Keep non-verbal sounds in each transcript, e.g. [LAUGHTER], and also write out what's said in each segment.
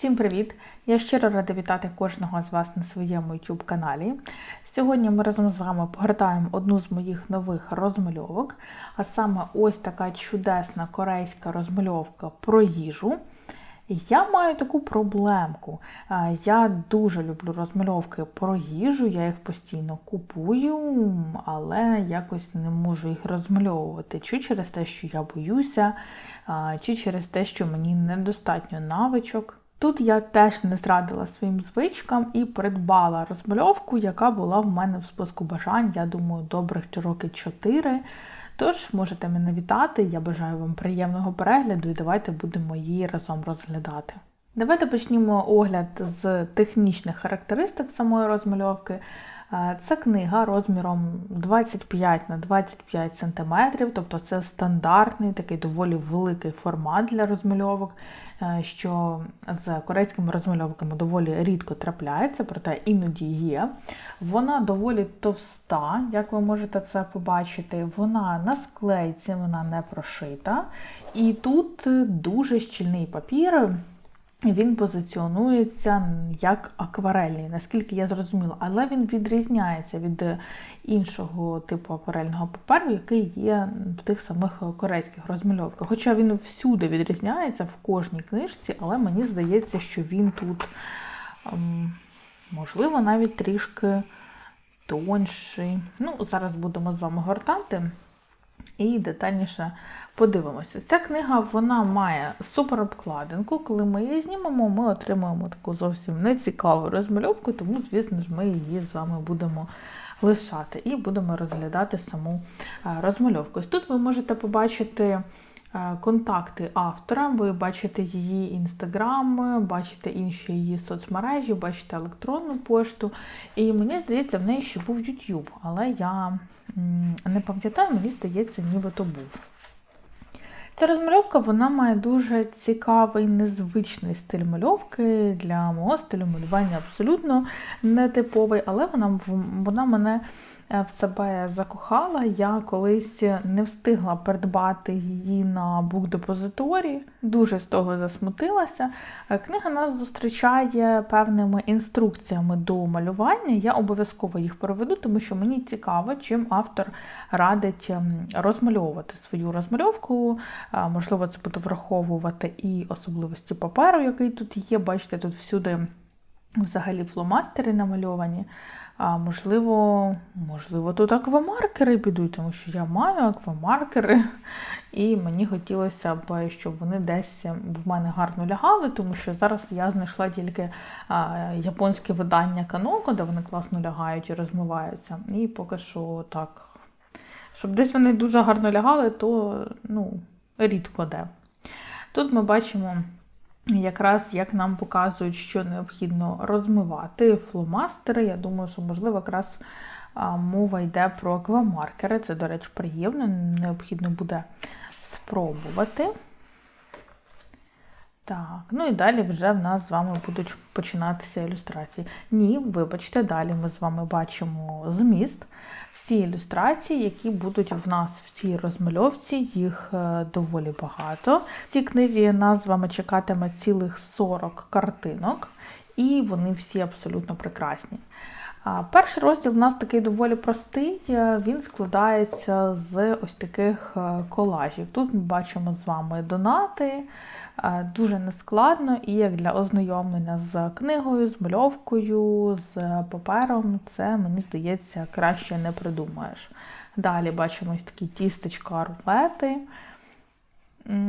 Всім привіт! Я щиро рада вітати кожного з вас на своєму YouTube каналі. Сьогодні ми разом з вами погортаємо одну з моїх нових розмальовок, а саме ось така чудесна корейська розмальовка про їжу. Я маю таку проблемку. Я дуже люблю розмальовки про їжу, я їх постійно купую, але якось не можу їх розмальовувати. Чи через те, що я боюся, чи через те, що мені недостатньо навичок. Тут я теж не зрадила своїм звичкам і придбала розмальовку, яка була в мене в списку бажань, я думаю, добрих роки 4. Тож можете мене вітати, я бажаю вам приємного перегляду і давайте будемо її разом розглядати. Давайте почнімо огляд з технічних характеристик самої розмальовки. Е, Це книга розміром 25 на 25 см, тобто це стандартний такий доволі великий формат для розмальовок, е, що з корейськими розмальовками доволі рідко трапляється, проте іноді є. Вона доволі товста, як ви можете це побачити. Вона на склейці, вона не прошита. І тут дуже щільний папір. Він позиціонується як акварельний, наскільки я зрозуміла, але він відрізняється від іншого типу акварельного паперу, який є в тих самих корейських розмальовках. Хоча він всюди відрізняється в кожній книжці, але мені здається, що він тут, ем, можливо, навіть трішки тонший. Ну, зараз будемо з вами гортати і детальніше подивимося. Ця книга вона має суперобкладинку. Коли ми її знімемо, ми отримуємо таку зовсім нецікаву розмальовку, тому, звісно ж, ми її з вами будемо лишати і будемо розглядати саму розмальовку. Ось Тут ви можете побачити. Контакти автора, ви бачите її інстаграм, бачите інші її соцмережі, бачите електронну пошту. І мені здається, в неї ще був YouTube, але я не пам'ятаю, мені здається, нібито був. Ця розмальовка вона має дуже цікавий, незвичний стиль мальовки. Для мого стилю малювання абсолютно нетиповий, але вона, вона мене в себе закохала. Я колись не встигла придбати її на букдепозиторі, дуже з того засмутилася. Книга нас зустрічає певними інструкціями до малювання. Я обов'язково їх проведу, тому що мені цікаво, чим автор радить розмальовувати свою розмальовку. Можливо, це буде враховувати і особливості паперу, який тут є. Бачите, тут всюди взагалі фломастери намальовані. А можливо, можливо, тут аквамаркери підуть, тому що я маю аквамаркери, і мені хотілося б, щоб вони десь в мене гарно лягали, тому що зараз я знайшла тільки японське видання Каноко, де вони класно лягають і розмиваються. І поки що так. Щоб десь вони дуже гарно лягали, то ну, рідко де. Тут ми бачимо якраз як нам показують, що необхідно розмивати фломастери. Я думаю, що, можливо, якраз мова йде про аквамаркери. Це, до речі, приємно, необхідно буде спробувати. Так, ну і далі вже в нас з вами будуть починатися ілюстрації. Ні, вибачте, далі ми з вами бачимо зміст. Всі ілюстрації, які будуть в нас в цій розмальовці, їх е, доволі багато. В цій книзі нас з вами чекатиме цілих 40 картинок, і вони всі абсолютно прекрасні. Перший розділ у нас такий доволі простий, е, він складається з ось таких е, колажів. Тут ми бачимо з вами донати, е, дуже нескладно, і як для ознайомлення з книгою, з мальовкою, з папером, це, мені здається, краще не придумаєш. Далі бачимо ось такі тістечка, рулети.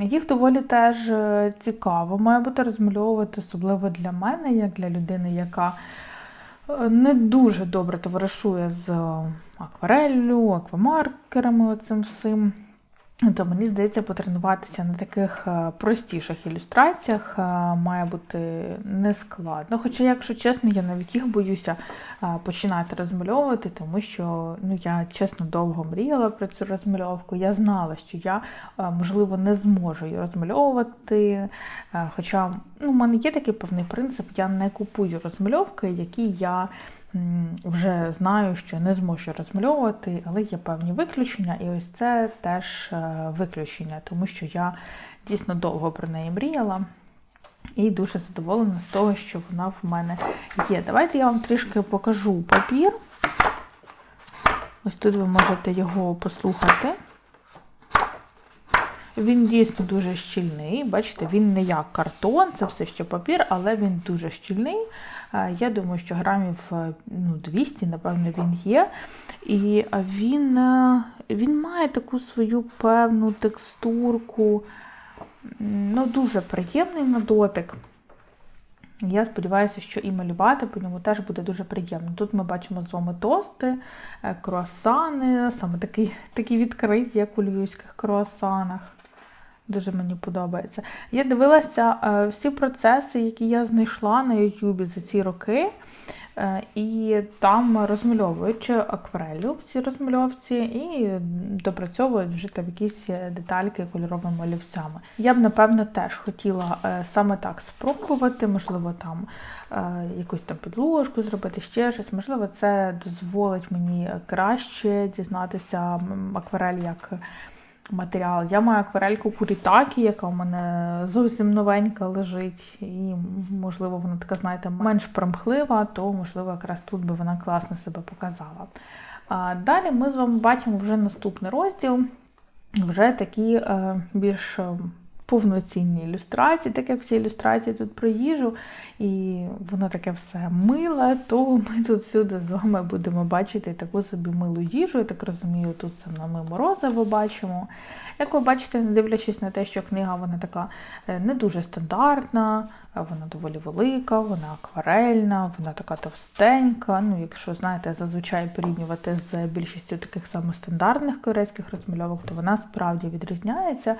Їх доволі теж цікаво, має бути розмальовувати, особливо для мене, як для людини, яка не дуже добре товаришує з аквареллю, аквамаркерами оцим всім. То мені здається, потренуватися на таких е, простіших ілюстраціях е, має бути нескладно. Хоча, якщо чесно, я навіть їх боюся е, починати розмальовувати, тому що ну, я чесно довго мріяла про цю розмальовку. Я знала, що я, можливо, не зможу її розмальовувати. Хоча ну, в мене є такий певний принцип, я не купую розмальовки, які я вже знаю, що не зможу розмальовувати, але є певні виключення, і ось це теж е, виключення, тому що я дійсно довго про неї мріяла. І дуже задоволена з того, що вона в мене є. Давайте я вам трішки покажу папір. Ось тут ви можете його послухати. Він дійсно дуже щільний. Бачите, він не як картон, це все ще папір, але він дуже щільний. Е, я думаю, що грамів е, ну, 200, напевно, він є. І він, е, він має таку свою певну текстурку, ну, дуже приємний на дотик. Я сподіваюся, що і малювати по ньому теж буде дуже приємно. Тут ми бачимо з вами тости, круасани, саме такі, такі відкриті, як у львівських круасанах. Дуже мені подобається. Я дивилася е, всі процеси, які я знайшла на Ютубі за ці роки. Е, і там розмальовують акварелю в цій розмальовці і допрацьовують вже там якісь детальки кольоровими олівцями. Я б, напевно, теж хотіла е, саме так спробувати, можливо, там якусь там підложку зробити ще щось. Можливо, це дозволить мені краще дізнатися акварель як матеріал. Я маю акварельку Курітакі, яка у мене зовсім новенька лежить, і, можливо, вона така, знаєте, менш примхлива, то, можливо, якраз тут би вона класно себе показала. А Далі ми з вами бачимо вже наступний розділ, вже такі е, більш повноцінні ілюстрації, так як всі ілюстрації тут про їжу, і воно таке все миле, то ми тут всюди з вами будемо бачити таку собі милу їжу. Я так розумію, тут це ми морозиво бачимо. Як ви бачите, не дивлячись на те, що книга вона така е, не дуже стандартна, вона доволі велика, вона акварельна, вона така товстенька. Ну, Якщо, знаєте, зазвичай порівнювати з більшістю таких самих стандартних корейських розмальовок, то вона справді відрізняється.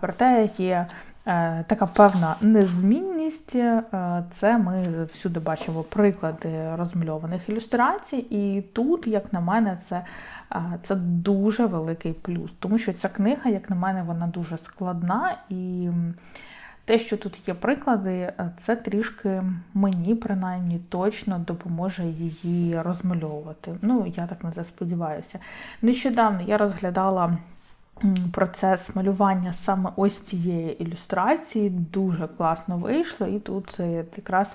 Проте є е, така певна незмінність. Е, це ми всюди бачимо приклади розмальованих ілюстрацій, і тут, як на мене, це це дуже великий плюс, тому що ця книга, як на мене, вона дуже складна і. Те, що тут є приклади, це трішки мені, принаймні, точно допоможе її розмальовувати. Ну, я так на це сподіваюся. Нещодавно я розглядала процес малювання саме ось цієї ілюстрації, дуже класно вийшло, і тут е, якраз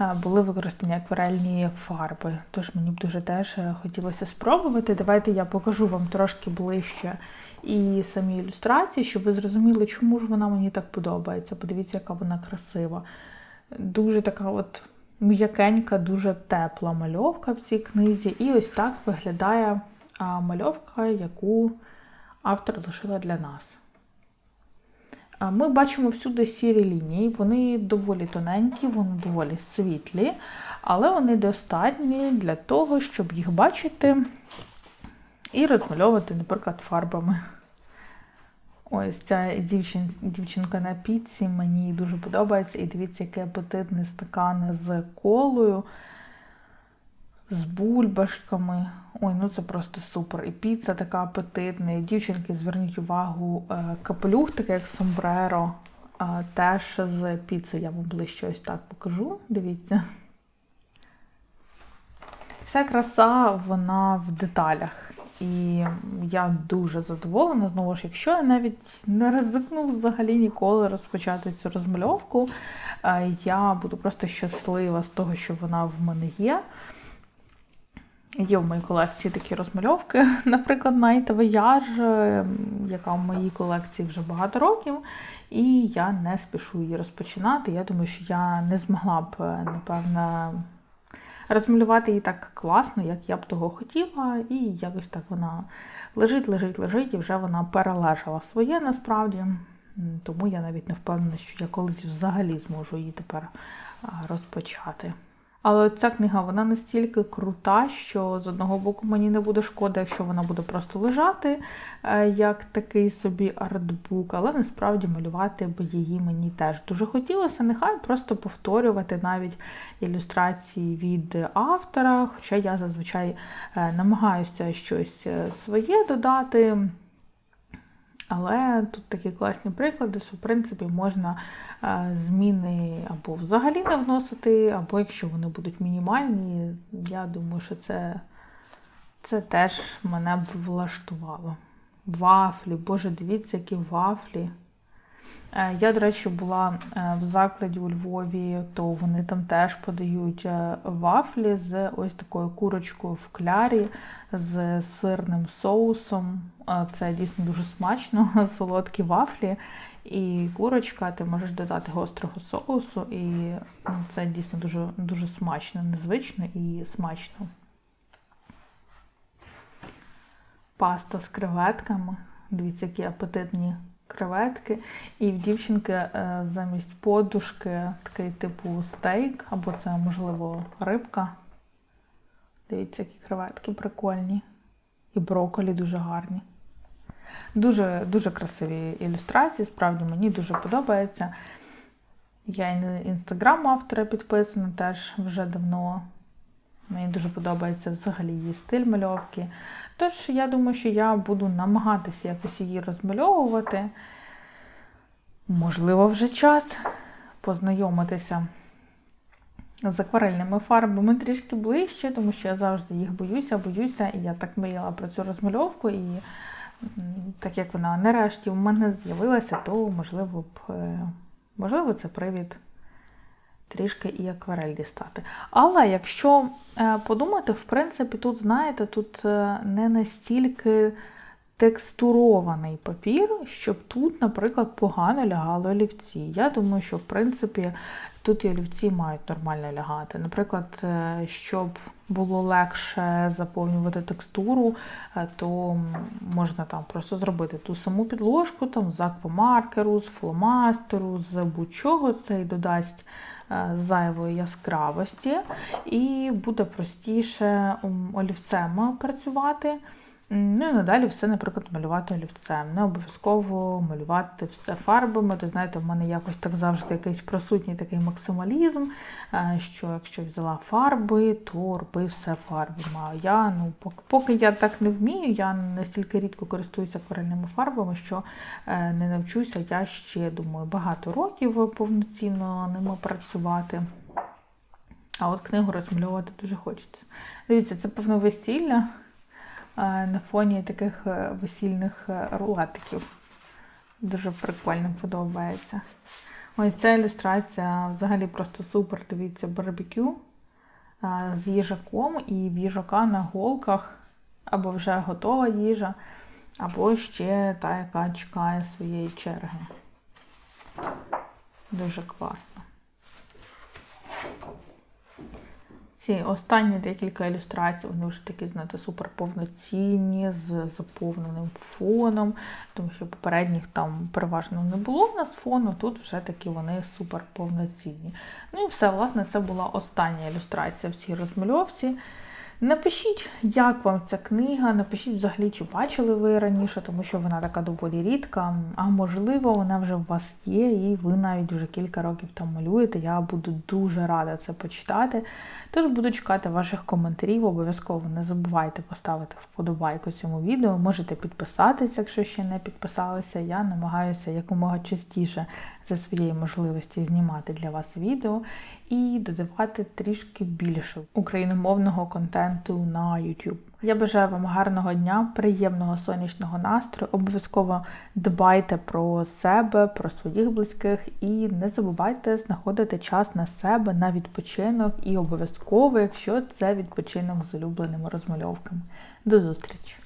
е, були використані акварельні фарби. Тож мені б дуже теж е, хотілося спробувати. Давайте я покажу вам трошки ближче і самі ілюстрації, щоб ви зрозуміли, чому ж вона мені так подобається. Подивіться, яка вона красива. Дуже така от м'якенька, дуже тепла мальовка в цій книзі. І ось так виглядає мальовка, яку автор лишила для нас. Ми бачимо всюди сірі лінії, вони доволі тоненькі, вони доволі світлі, але вони достатні для того, щоб їх бачити і розмальовувати, наприклад, фарбами. Ось ця дівчин, дівчинка на піці, мені дуже подобається. І дивіться, який апетитний стакан з колою, з бульбашками. Ой, ну це просто супер. І піца така апетитна. І дівчинки, зверніть увагу, е, капелюх, такий як сомбреро, теж з піци я вам ближче ось так покажу. Дивіться. Вся краса, вона в деталях. І я дуже задоволена. Знову ж, якщо я навіть не ризикну взагалі ніколи розпочати цю розмальовку, е, я буду просто щаслива з того, що вона в мене є. Є в моїй колекції такі розмальовки. [LAUGHS] Наприклад, Night Voyage, е, яка в моїй колекції вже багато років, і я не спішу її розпочинати. Я думаю, що я не змогла б, е, напевно, розмалювати її так класно, як я б того хотіла, і якось так вона лежить, лежить, лежить, і вже вона перележала своє насправді. Тому я навіть не впевнена, що я колись взагалі зможу її тепер розпочати. Але ця книга вона настільки крута, що з одного боку мені не буде шкода, якщо вона буде просто лежати, е, як такий собі артбук, але насправді малювати би її мені теж дуже хотілося. Нехай просто повторювати навіть ілюстрації від автора, хоча я зазвичай е, намагаюся щось е, своє додати. Але тут такі класні приклади, що в принципі можна е, зміни або взагалі не вносити, або якщо вони будуть мінімальні, я думаю, що це це теж мене б влаштувало. Вафлі, боже, дивіться, які вафлі. Е, Я, до речі, була е, в закладі у Львові, то вони там теж подають е, вафлі з ось такою курочкою в клярі, з сирним соусом. Це дійсно дуже смачно, [LAUGHS] солодкі вафлі. І курочка, ти можеш додати гострого соусу, і ну, це дійсно дуже, дуже смачно, незвично і смачно. Паста з креветками. Дивіться, які апетитні креветки. І в дівчинки е, замість подушки такий типу стейк, або це, можливо, рибка. Дивіться, які креветки прикольні. І брокколі дуже гарні. Дуже, дуже красиві ілюстрації, справді мені дуже подобається. Я і на інстаграм автора підписана теж вже давно. Мені дуже подобається взагалі її стиль мальовки. Тож, я думаю, що я буду намагатися якось її розмальовувати. Можливо, вже час познайомитися з акварельними фарбами трішки ближче, тому що я завжди їх боюся, боюся, і я так мріяла про цю розмальовку. І так як вона нарешті в мене з'явилася, то можливо б, можливо, це привід трішки і акварель дістати. Але якщо подумати, в принципі, тут, знаєте, тут не настільки текстурований папір, щоб тут, наприклад, погано лягали олівці. Я думаю, що в принципі тут і олівці мають нормально лягати. Наприклад, щоб було легше заповнювати текстуру, то можна там просто зробити ту саму підложку там, з аквамаркеру, з фломастеру, з будь-чого це і додасть зайвої яскравості, і буде простіше олівцем працювати. Ну і надалі все, наприклад, малювати олівцем. Не обов'язково малювати все фарбами. То знаєте, в мене якось так завжди якийсь присутній такий максималізм, що якщо взяла фарби, то роби все фарбами. А я, ну, поки, поки я так не вмію, я настільки рідко користуюся акварельними фарбами, що не навчуся, я ще думаю, багато років повноцінно ними працювати. А от книгу розмальовувати дуже хочеться. Дивіться, це певно весілля на фоні таких весільних рулетиків. Дуже прикольно подобається. Ось ця ілюстрація взагалі просто супер. Дивіться, барбекю з їжаком, і в їжака на голках або вже готова їжа, або ще та, яка чекає своєї черги. Дуже класно. Ці останні декілька ілюстрацій, вони вже такі, знаєте, супер повноцінні, з заповненим фоном, тому що попередніх там переважно не було в нас фону, тут вже такі вони супер повноцінні. Ну і все, власне, це була остання ілюстрація в цій розмальовці. Напишіть, як вам ця книга, напишіть взагалі, чи бачили ви раніше, тому що вона така доволі рідка, а можливо, вона вже у вас є, і ви навіть вже кілька років там малюєте. Я буду дуже рада це почитати. Тож буду чекати ваших коментарів. Обов'язково не забувайте поставити вподобайку цьому відео. Можете підписатися, якщо ще не підписалися. Я намагаюся якомога частіше за своєї можливості знімати для вас відео і додавати трішки більше україномовного контенту на YouTube. Я бажаю вам гарного дня, приємного сонячного настрою. Обов'язково дбайте про себе, про своїх близьких і не забувайте знаходити час на себе, на відпочинок і обов'язково, якщо це відпочинок з улюбленими розмальовками. До зустрічі!